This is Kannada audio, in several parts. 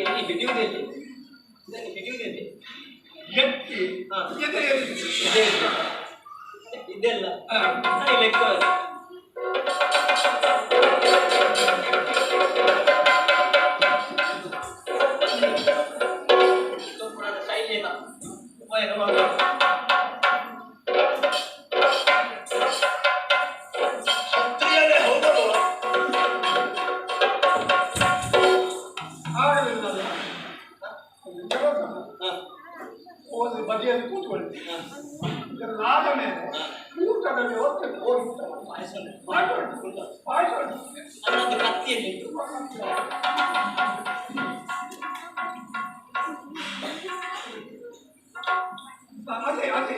ಎಲ್ಲಿ ಬಿಡಿಯುವುದೆಲ್ಲಿ ಇದನ್ನು ಬಿಡಿಯುವುದೆಲ್ಲಿ ಎತ್ತಿ ಇದೆಲ್ಲ ಲೆಕ್ಕ ಬದಿಯಲ್ಲಿ ಕೂತ್ಕೊಳ್ತೀನಿ ಆದ ಮೇಲೆ ಊಟದಲ್ಲಿ ಹೊಟ್ಟೆ ಅದೊಂದು ಕತ್ತಿಯಲ್ಲಿ ಅದೇ ಅದೇ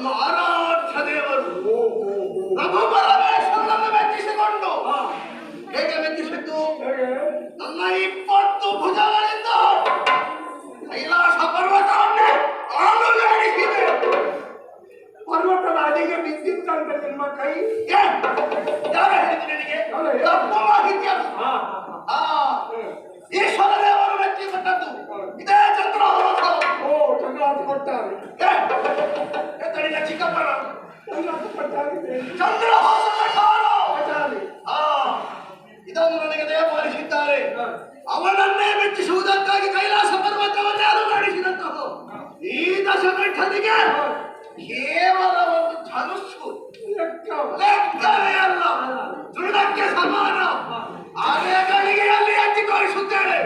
ನಮ್ಮ ಆರಾಧ್ಯ ದೇವರು. ಪ್ರಭು ಪರಮೇಶ್ವರನನ್ನು ಮೆಚ್ಚಿಸಿಕೊಂಡು ಹೇಗೆ ಮೆಚ್ಚಿಸಿದ್ದು ನನ್ನ ಈ ಇದನ್ನು ನನಗೆ ದಯಪಾಲಿಸಿದ್ದಾರೆ. ಅವನನ್ನೇ ಮೆಚ್ಚಿಸುವುದಕ್ಕಾಗಿ ಕೈಲಾಸ ಪರ್ವತವನ್ನೇ ಅಲುಗಾಡಿಸಿದಂತಹ ಈ ದಶಮಠನಿಗೆ ಕೇವಲ ಒಂದು ಧನುಸ್ಸು. ಅಲ್ಲ. ದೃಢಕ್ಕೆ ಸಮಾನ. ಆನೆಗಳಿಗೆ ಅಲ್ಲಿ ಹಂಚಿಕೊಳ್ಳಿಸುತ್ತೇನೆ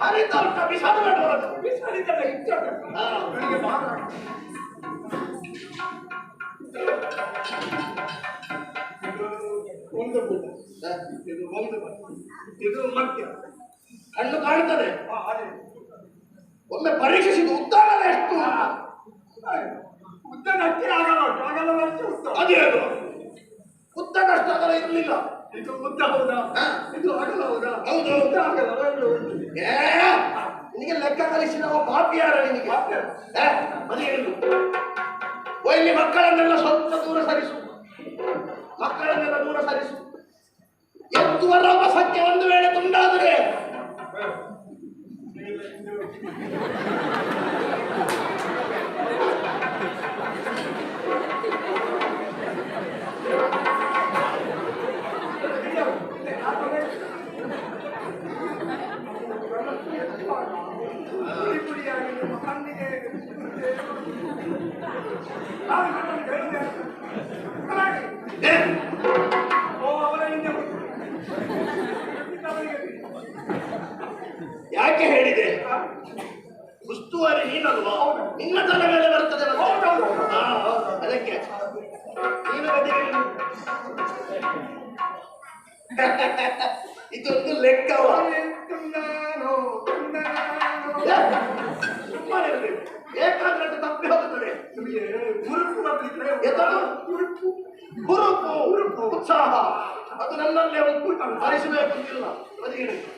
ಹರಿತಾಟ ವಿಷಾದ ಮಾಡೋದು ವಿಷಾದಿದ್ದ ಇಚ್ಛೆ ಒಂದು ಇದು ಒಂದು ಇದು ಮಧ್ಯ ಕಣ್ಣು ಕಾಣ್ತದೆ ಒಮ್ಮೆ ಪರೀಕ್ಷಿಸಿದ ಉದ್ದಾನ ಎಷ್ಟು ಉದ್ದಾನ ಹತ್ತಿರ ಆಗಲ್ಲ ಆಗಲ್ಲ ಅಷ್ಟೇ ಉದ್ದ ಅದೇನು ಉದ್ದಾನ ಇರಲಿಲ್ಲ ಇದು ಉದ್ದ ಹೌದಾ. ಇದು ಅಗಲ ಹೌದಾ ಹೌದು. ಉದ್ದ ಆಗಲ್ಲ ಉಂಟು. ಏ ನಿನಗೆ ಲೆಕ್ಕ ಕಲಿಸಿದವ ನಾವು ಯಾರ ನಿನಗೆ ಪಾಪಿ. ಏ, ಮನೆ ಇರು. ಓ ಇಲ್ಲಿ ಮಕ್ಕಳನ್ನೆಲ್ಲ ಸ್ವಲ್ಪ ದೂರ ಸರಿಸು ಮಕ್ಕಳನ್ನೆಲ್ಲ ದೂರ ಸರಿಸು ಎತ್ತುವರ ಸತ್ಯ ಒಂದು ವೇಳೆ ತುಂಡಾದರೆ ಪುಡಿ ಪುಡಿಯಾಗಿ ನಿಮ್ಮ ಕಣ್ಣಿಗೆ ನಾನು ಕಣ್ಣನ್ನು ಹೇಳಿದೆ. ಹಾಗೆ. ಏ, ಓ ಅವರ ಹಿಂದೆ ಹೋಗಿ. ಅವರಿಗೆ ಯಾಕೆ ಹೇಳಿದೆ ಉಸ್ತುವಾರಿ ನೀನಲ್ವಾ ನಿನ್ನ ತಲೆ ಮೇಲೆ ಬರ್ತದೆ. ಅದಕ್ಕೆ. ಇದೊಂದು ಲೆಕ್ಕವ ಹೋಗುತ್ತದೆ ನಿಮಗೆ ಉರುಪು ಬರ್ಲಿಕ್ಕೆ ಎಂತದು? ಉರುಪು ಹುರುಪು ಉತ್ಸಾಹ ಅದು ನನ್ನಲ್ಲೇ ಉಂಟು ಭರಿಸಬೇಕು ಅಂತಿಲ್ಲ ಬದಿಗೆ ನಿಲ್ಲು.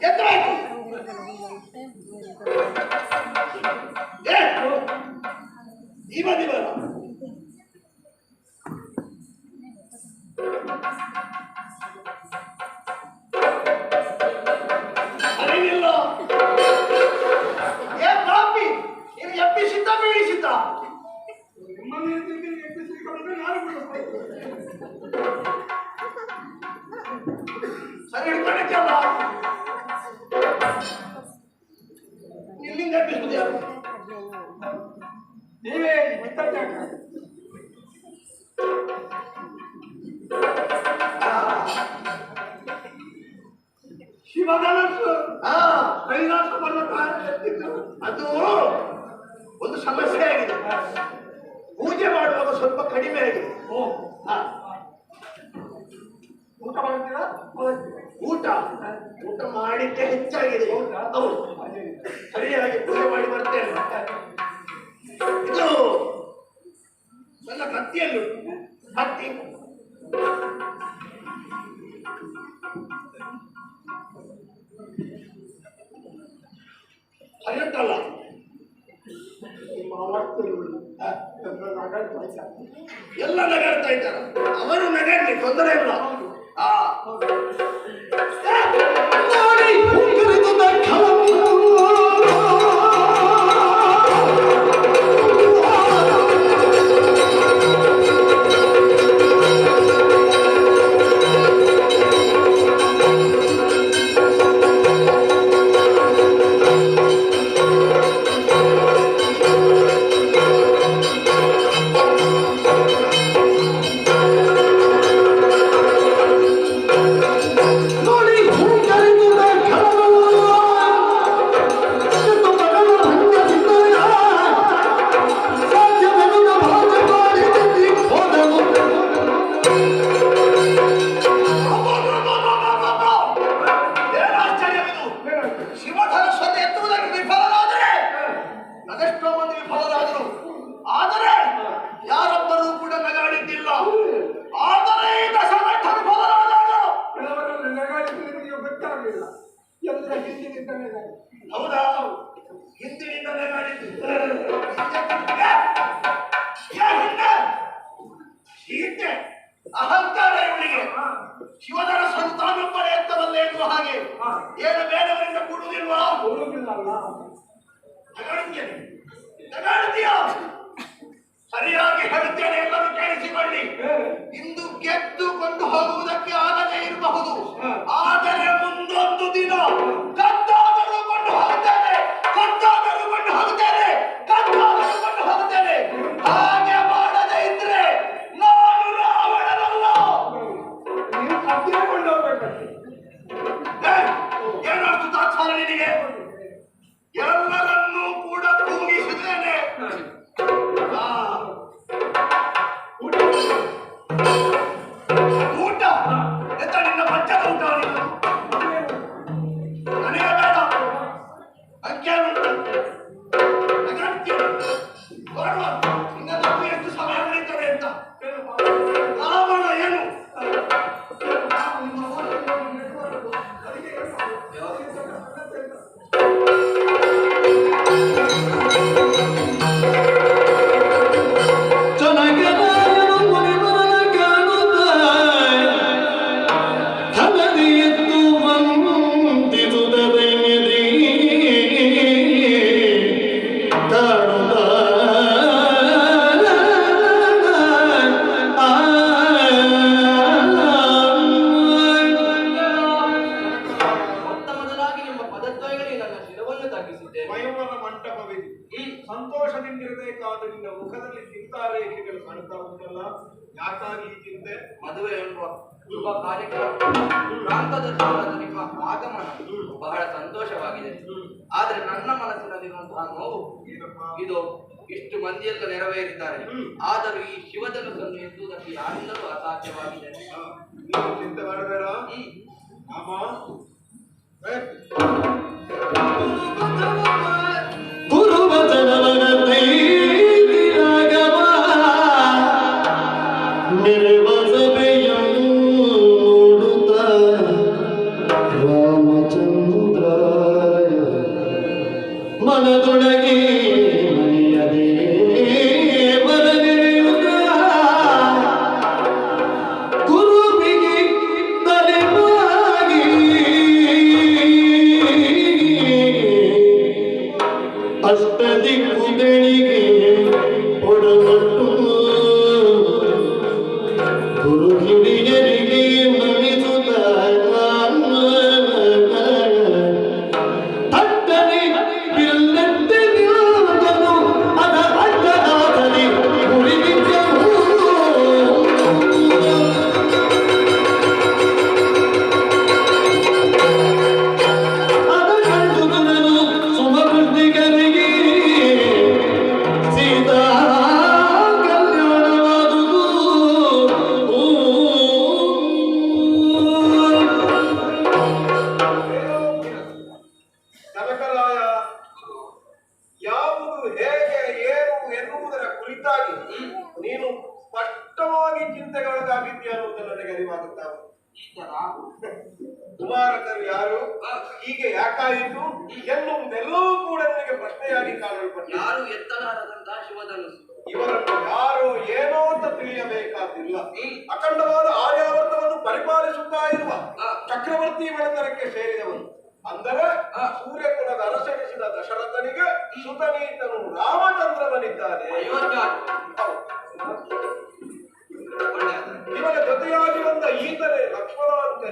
ಬಿದ್ದಾಯ್ತಲ್ಲ? ಇಲ್ಲ ಶಿವಧನಸ್ಸು. ಕೈಲಾಸ. ಅದು ಒಂದು ಸಮಸ್ಯೆ ಆಗಿದೆ. ಪೂಜೆ ಮಾಡುವಾಗ ಸ್ವಲ್ಪ ಕಡಿಮೆ ಆಗಿದೆ. ಊಟ ಮಾಡ್ತೀರಾ? ಊಟ. ಊಟ ಮಾಡಿದ್ದೆ ಹೆಚ್ಚಾಗಿದೆ? ಹೌದು? ಸರಿಯಾಗಿ ಪೂಜೆ ಮಾಡಿ ಬರ್ತೇನೆ. ಹತ್ತಿಯಲ್ಲಿ ಹತ್ತಿ. ಅರಿಯಟ್ಟಲ್ಲ ಎಲ್ಲ ನಗಾಡ್ತಾ ಇದ್ದಾರೆ. ಅವರು ನಗಾಡ್ಲಿ ತೊಂದರೆ ಇಲ್ಲ. ಸರಿಯಾಗಿ ಹೇಳ್ತೇನೆ ಎಲ್ಲರೂ ಕೇಳಿಸಿಕೊಳ್ಳಿ. ಇಂದು ಗೆದ್ದುಕೊಂಡು ಹೋಗುವುದಕ್ಕೆ ಆಗದೇ ಇರಬಹುದು. ಆದರೆ ಮುಂದೊಂದು ದಿನ ಕದ್ದಾದರೂ ಕೊಂಡು ಹೋಗುತ್ತೇನೆ ಕದ್ದಾದರೂ ಕೊಂಡು ಹೋಗುತ್ತೇನೆ ಕದ್ದಾದರೂ ಕೊಂಡು ಹೋಗುತ್ತೇನೆ. ಹಾಗೆ Yarınlar ರೇಖೆಗಳು ಕಾಣ್ತಾ ಉಂಟಲ್ಲ? ಯಾಕಾಗಿ ಚಿಂತೆ ಮದುವೆ ಎಂಬ ಶುಭ ಕಾರ್ಯಕ್ರಮ. ನಿಮ್ಮ ಆಗಮನ ಬಹಳ ಸಂತೋಷವಾಗಿದೆ. ಆದ್ರೆ ನನ್ನ ಮನಸ್ಸಿನಲ್ಲಿರುವಂತಹ ನೋವು ಇದು ಇಷ್ಟು ಮಂದಿಯೆಲ್ಲ ನೆರವೇರಿದ್ದಾರೆ. ಆದರೂ ಈ ಶಿವಧನುಸನ್ನು ಎಂಬುದಕ್ಕೆ ಯಾರಿಂದಲೂ ಅಸಾಧ್ಯವಾಗಿದೆ. ನೀವು ಚಿಂತೆ ಮಾಡಬೇಡ. ಗುರುವಚನವನ್ನ বাঁচাবে ಯಾಕಾಯಿತು ಎನ್ನುವುದೆಲ್ಲವೂ ಕೂಡ ನನಗೆ ಪ್ರಶ್ನೆಯಾಗಿ ಕಾಣಲ್ಪಟ್ಟ ಯಾರು ಎತ್ತಲಾರದಂತಹ ಶಿವಧನಸ್ಸು ಇವರನ್ನು ಯಾರು ಏನೋ ಅಂತ ತಿಳಿಯಬೇಕಾದಿಲ್ಲ. ಅಖಂಡವಾದ ಆರ್ಯಾವರ್ತವನ್ನು ಪರಿಪಾಲಿಸುತ್ತಾ ಇರುವ ಚಕ್ರವರ್ತಿ ಬಡತನಕ್ಕೆ ಸೇರಿದವನು. ಅಂದರೆ ಸೂರ್ಯಕುಲದ ಅರಸಡಿಸಿದ ದಶರಥನಿಗೆ ಸುತನೀತನು ರಾಮಚಂದ್ರವನಿದ್ದಾನೆ. ಅಯೋಧ್ಯ ಒಳ್ಳೆಯದು. ಇವನ ಜೊತೆಯಾಗಿ ಬಂದ ಈತನೇ ಲಕ್ಷ್ಮಣ ಅಂತ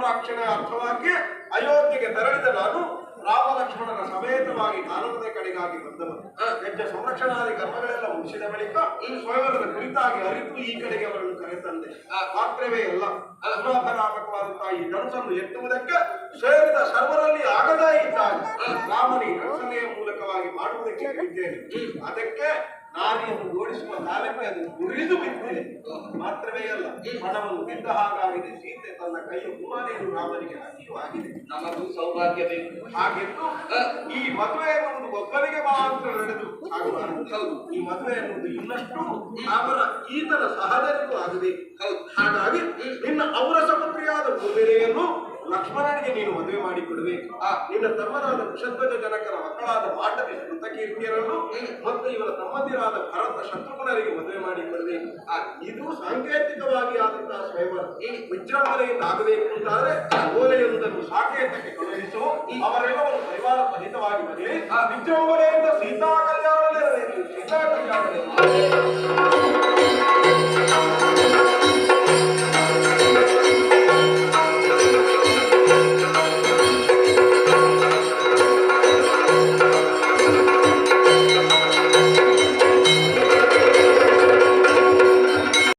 ಸಂರಕ್ಷಣೆ ಅರ್ಥವಾಗಿ ಅಯೋಧ್ಯೆಗೆ ತೆರಳಿದ ನಾನು ರಾಮ ಲಕ್ಷ್ಮಣರ ಸಮೇತವಾಗಿ ಕಾನೂನದ ಕಡೆಗಾಗಿ ಬಂದವನು ಯಜ್ಞ ಸಂರಕ್ಷಣಾದಿ ಕರ್ಮಗಳೆಲ್ಲ ಮುಗಿಸಿದ ಬಳಿಕ ಈ ಸ್ವಯಂವರದ ಕುರಿತಾಗಿ ಅರಿತು ಈ ಕಡೆಗೆ ಅವರನ್ನು ಕರೆತಂದೆ. ಮಾತ್ರವೇ ಅಲ್ಲ ಅನುರಾಧನಾಮಕವಾದಂತಹ ಈ ಧನಸನ್ನು ಎತ್ತುವುದಕ್ಕೆ ಸೇರಿದ ಸರ್ವರಲ್ಲಿ ಆಗದೇ ಇದ್ದಾಗ ರಾಮನಿ ರಕ್ಷಣೆಯ ಮೂಲಕವಾಗಿ ಮಾಡುವುದಕ್ಕೆ ಇದ್ದೇನೆ. ಅದಕ್ಕೆ ನಾನಿಯನ್ನು ಓಡಿಸುವ ಕಾಲಕ್ಕೆ ಅದು ಮುರಿದು ಬಿದ್ದಿದೆ ಮಾತ್ರವೇ ಅಲ್ಲ ಹಣವನ್ನು ಬಿದ್ದ ಹಾಗಾಗಿದೆ. ಸೀತೆ ತನ್ನ ಕೈಯ ಕುಮಾರಿಯನ್ನು ರಾಮನಿಗೆ ಹಾಕಿಯೂ ಆಗಿದೆ. ನಮಗೂ ಸೌಭಾಗ್ಯ ಬೇಕು. ಹಾಗೆಂದು ಈ ಮದುವೆ ಒಂದು ಒಬ್ಬರಿಗೆ ಮಾತ್ರ ನಡೆದು ಹೌದು. ಈ ಮದುವೆ ಎನ್ನುವುದು ಇನ್ನಷ್ಟು ಅವರ ಈತನ ಸಹಜರಿಗೂ ಆಗಬೇಕು ಹಾಗಾಗಿ ನಿನ್ನ ಅವರ ಸಮುದ್ರಿಯಾದ ಭೂಮಿರೆಯನ್ನು ಲಕ್ಷ್ಮಣನಿಗೆ ನೀನು ಮದುವೆ ಮಾಡಿಕೊಡಬೇಕು. ನಿನ್ನ ತಮ್ಮನಾದ ಕುಶಧ್ವಜ ಜನಕರ ಮಕ್ಕಳಾದ ಮಾಟವಿ ಕೃತಕೀರ್ತಿಯರನ್ನು ಮತ್ತು ಇವರ ತಮ್ಮಂದಿರಾದ ಭರತ ಶತ್ರುಘ್ನರಿಗೆ ಮದುವೆ ಆ, ಇದು ಸಾಂಕೇತಿಕವಾಗಿ ಆದಂತಹ ಸ್ವಯಂವರ. ವಿಜೃಂಭಣೆಯಿಂದ ಆಗಬೇಕು ಅಂತಾದ್ರೆ ಓಲೆಯೊಂದನ್ನು ಸಾಕೇತಕ್ಕೆ ಕಳುಹಿಸು ಅವರೆಲ್ಲವನ್ನು ಪರಿವಾರ ಸಹಿತವಾಗಿ ಬರಲಿ. ವಿಜೃಂಭಣೆಯಿಂದ ಸೀತಾ ಕಲ್ಯಾಣ ಸೀತಾ ಕಲ್ಯಾಣ.